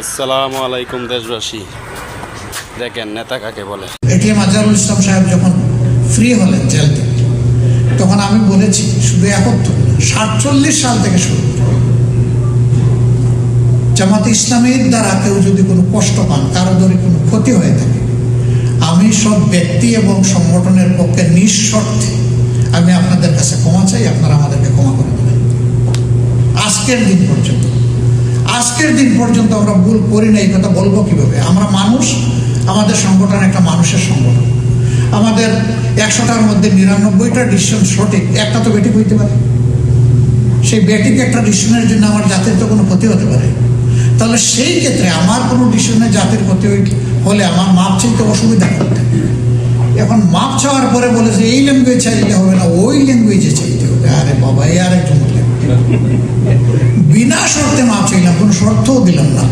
আসসালামু আলাইকুম, দেশবাসী। দেখেন, নেতা কাকে বলে? এটিএম আজহারুল ইসলাম সাহেব যখন ফ্রি হলেন জেল থেকে, তখন আমি বলেছি, শুধু একাত্তর, সাতচল্লিশ সাল থেকে শুরু। জামাত ইসলামের দ্বারা কেউ যদি কোনো কষ্ট পান, কারও যদি কোনো ক্ষতি হয়ে থাকে, আমি সব ব্যক্তি এবং সংগঠনের পক্ষে নিঃশর্তে আমি আপনাদের কাছে ক্ষমা চাই, আপনারা আমাদেরকে ক্ষমা করে দেবেন। আজকের দিন পর্যন্ত। আজকের দিন পর্যন্ত আমরা ভুল করি না, এই কথা বলব কীভাবে? আমরা মানুষ, আমাদের সংগঠন একটা মানুষের সংগঠন। আমাদের একশোটার মধ্যে নিরানব্বইটা ডিসিশন সঠিক, একটা তো বেঠিক হইতে পারে। সেই বেঠিক একটা ডিসিশনের জন্য আমার জাতির তো কোনো ক্ষতি হতে পারে। তাহলে সেই ক্ষেত্রে আমার কোনো ডিসিশনে জাতির ক্ষতি হলে আমার মাপ চাইতে অসুবিধা করতে এখন মাপ চাওয়ার পরে বলেছে এই ল্যাঙ্গুয়েজ চাইতে হবে না ওই ল্যাঙ্গুয়েজে চাইতে হবে আরে বাবা এই আরেকজন ল্যাঙ্গুয়েজ বিনা শর্তে মাপ চাইলাম কোনো শর্তও দিলাম না।